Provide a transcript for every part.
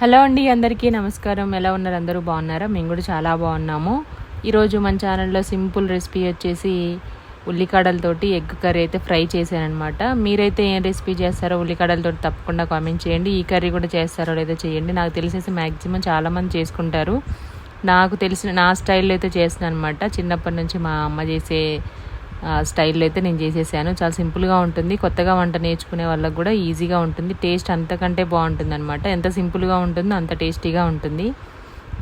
Hello అండి అందరికీ నమస్కారం. ఎలా ఉన్నారు? అందరూ బాగున్నారా? మేము కూడా చాలా బాగున్నాము. ఈరోజు మన ఛానల్లో సింపుల్ రెసిపీ వచ్చేసి ఉల్లికాడలతోటి ఎగ్ కర్రీ అయితే ఫ్రై చేశానమాట మీరైతే ఏం రెసిపీ చేస్తారో ఉల్లికాడలతోటి తప్పకుండా కామెంట్ చేయండి. ఈ కర్రీ కూడా చేస్తారో లేదో చేయండి. నాకు తెలిసేసి మ్యాక్సిమం చాలామంది చేసుకుంటారు. నాకు తెలిసిన నా స్టైల్లో అయితే చేస్తున్నాను అనమాట చిన్నప్పటి నుంచి మా అమ్మ చేసే స్టైల్లో అయితే నేను చేసేసాను. చాలా సింపుల్గా ఉంటుంది. కొత్తగా వంట నేర్చుకునే వాళ్ళకి కూడా ఈజీగా ఉంటుంది. టేస్ట్ అంతకంటే బాగుంటుంది అనమాట ఎంత సింపుల్గా ఉంటుందో అంత టేస్టీగా ఉంటుంది.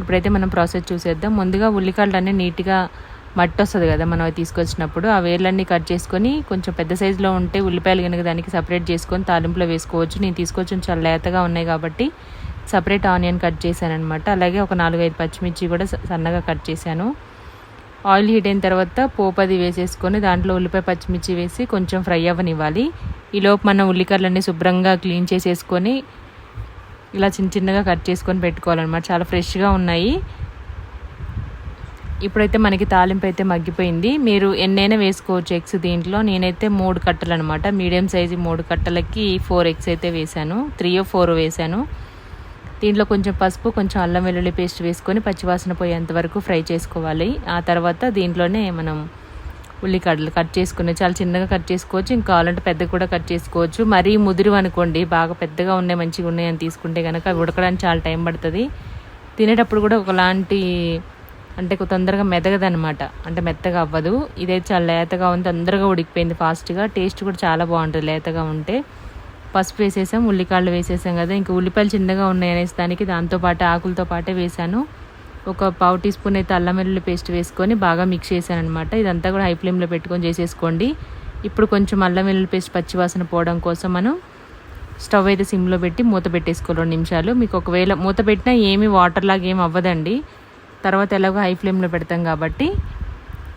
ఇప్పుడైతే మనం ప్రాసెస్ చూసేద్దాం. ముందుగా ఉల్లికాయలు అన్నీ నీట్గా మట్టి వస్తుంది కదా మనం అవి తీసుకొచ్చినప్పుడు. ఆ వేర్లన్నీ కట్ చేసుకొని కొంచెం పెద్ద సైజులో ఉంటే ఉల్లిపాయలు కనుక దానికి సపరేట్ చేసుకొని తాలింపులో వేసుకోవచ్చు. నేను తీసుకొచ్చిన చాలా లేతగా ఉన్నాయి కాబట్టి సపరేట్ ఆనియన్ కట్ చేశాను అనమాట అలాగే ఒక నాలుగైదు పచ్చిమిర్చి కూడా సన్నగా కట్ చేశాను. ఆయిల్ హీట్ అయిన తర్వాత పోపు అది వేసేసుకొని దాంట్లో ఉల్లిపాయ పచ్చిమిర్చి వేసి కొంచెం ఫ్రై అవ్వనివ్వాలి. ఈలోపు మనం ఉల్లికాయలన్నీ శుభ్రంగా క్లీన్ చేసేసుకొని ఇలా చిన్న చిన్నగా కట్ చేసుకొని పెట్టుకోవాలన్నమాట. చాలా ఫ్రెష్గా ఉన్నాయి. ఇప్పుడైతే మనకి తాలింపు అయితే మగ్గిపోయింది. మీరు ఎన్నైనా వేసుకోవచ్చు ఎగ్స్ దీంట్లో. నేనైతే మూడు కట్టలు అనమాట మీడియం సైజు మూడు కట్టలకి ఫోర్ ఎగ్స్ అయితే వేశాను. త్రీ ఫోర్ వేశాను. దీంట్లో కొంచెం పసుపు కొంచెం అల్లం వెల్లుల్లి పేస్ట్ వేసుకొని పచ్చివాసన పోయేంత వరకు ఫ్రై చేసుకోవాలి. ఆ తర్వాత దీంట్లోనే మనం ఉల్లిగడ్డలు కట్ చేసుకుని చాలా చిన్నగా కట్ చేసుకోవచ్చు ఇంకా కావాలంటే పెద్దగా కూడా కట్ చేసుకోవచ్చు. మరీ ముదురు అనుకోండి బాగా పెద్దగా ఉన్నాయి మంచిగా ఉన్నాయి అని తీసుకుంటే కనుక అవి ఉడకడానికి చాలా టైం పడుతుంది. తినేటప్పుడు కూడా ఒకలాంటి అంటే తొందరగా మెదగదనమాట. అంటే మెత్తగా అవ్వదు. ఇదే చాలా లేతగా ఉంది తొందరగా ఉడికిపోయింది ఫాస్ట్గా. టేస్ట్ కూడా చాలా బాగుంటుంది లేతగా ఉంటే. పసుపు వేసేసాం ఉల్లికాళ్ళు వేసేసాం కదా. ఇంకా ఉల్లిపాయలు చిన్నగా ఉన్నాయి అనేసి దానికి దాంతోపాటు ఆకులతో పాటే వేసాను ఒక పావు టీ స్పూన్ అయితే అల్లం వెల్లుల్లి పేస్ట్ వేసుకొని బాగా మిక్స్ చేశాను అనమాట ఇదంతా కూడా హై ఫ్లేమ్లో పెట్టుకొని చేసేసుకోండి. ఇప్పుడు కొంచెం అల్లం వెల్లుల్లి పేస్ట్ పచ్చివాసన పోవడం కోసం మనం స్టవ్ అయితే సిమ్లో పెట్టి మూత పెట్టేసుకోవాలి రెండు నిమిషాలు. మీకు ఒకవేళ మూత పెట్టినా ఏమి వాటర్ లాగా ఏమి అవ్వదండి. తర్వాత ఎలాగో హై ఫ్లేమ్లో పెడతాం కాబట్టి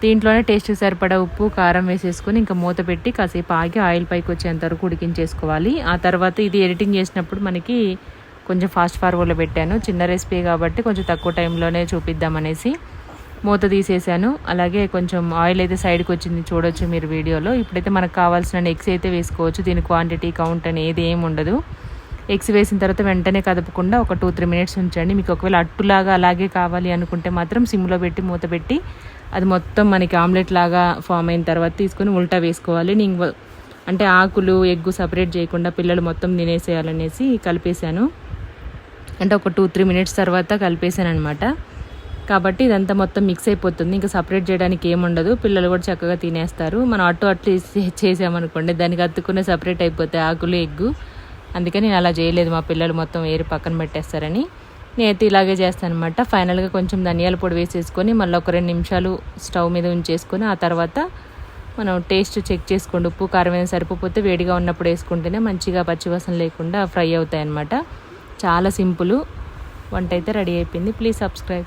దీంట్లోనే టేస్ట్ సరిపడా ఉప్పు కారం వేసేసుకొని ఇంకా మూత పెట్టి కాసేపు ఆగి ఆయిల్ పైకి వచ్చేంత వరకు ఉడికించేసుకోవాలి. ఆ తర్వాత ఇది ఎడిటింగ్ చేసినప్పుడు మనకి కొంచెం ఫాస్ట్ ఫార్వర్డ్లో పెట్టాను. చిన్న రెసిపీ కాబట్టి కొంచెం తక్కువ టైంలోనే చూపిద్దామనేసి మూత తీసేసాను అలాగే కొంచెం ఆయిల్ అయితే సైడ్కి వచ్చింది చూడొచ్చు మీరు వీడియోలో. ఇప్పుడైతే మనకు కావాల్సిన ఎగ్స్ అయితే వేసుకోవచ్చు. దీని క్వాంటిటీ కౌంట్ అని ఏమి ఉండదు. ఎగ్స్ వేసిన తర్వాత వెంటనే కదపకుండా ఒక టూ త్రీ మినిట్స్ ఉంచండి. మీకు ఒకవేళ అట్టులాగా అలాగే కావాలి అనుకుంటే మాత్రం సిమ్లో పెట్టి మూత పెట్టి అది మొత్తం మనకి ఆమ్లెట్ లాగా ఫామ్ అయిన తర్వాత తీసుకొని ఉల్టా వేసుకోవాలి. నేను అంటే ఆకులు ఎగ్గు సపరేట్ చేయకుండా పిల్లలు మొత్తం తినేసేయాలనేసి కలిపేశాను. అంటే ఒక టూ త్రీ మినిట్స్ తర్వాత కలిపేశాను అనమాట కాబట్టి ఇదంతా మొత్తం మిక్స్ అయిపోతుంది. ఇంకా సపరేట్ చేయడానికి ఏముండదు. పిల్లలు కూడా చక్కగా తినేస్తారు. మనం అటు అట్లు చేసామనుకోండి దానికి అత్తుకునే సపరేట్ అయిపోతాయి ఆకులు ఎగ్గు. అందుకని నేను అలా చేయలేదు. మా పిల్లలు మొత్తం వేరు పక్కన పెట్టేస్తారని. నేనైతే ఇలాగే చేస్తాను అనమాట ఫైనల్గా కొంచెం ధనియాల పొడి వేసేసుకొని మళ్ళీ ఒక రెండు నిమిషాలు స్టవ్ మీద ఉంచేసుకొని ఆ తర్వాత మనం టేస్ట్ చెక్ చేసుకోండి. ఉప్పు కారం ఏమైనా సరిపోతే వేడిగా ఉన్నప్పుడు వేసుకుంటేనే మంచిగా పచ్చివాసన లేకుండా ఫ్రై అవుతాయి అనమాట చాలా సింపుల్. వంట అయితే రెడీ అయిపోయింది. Please subscribe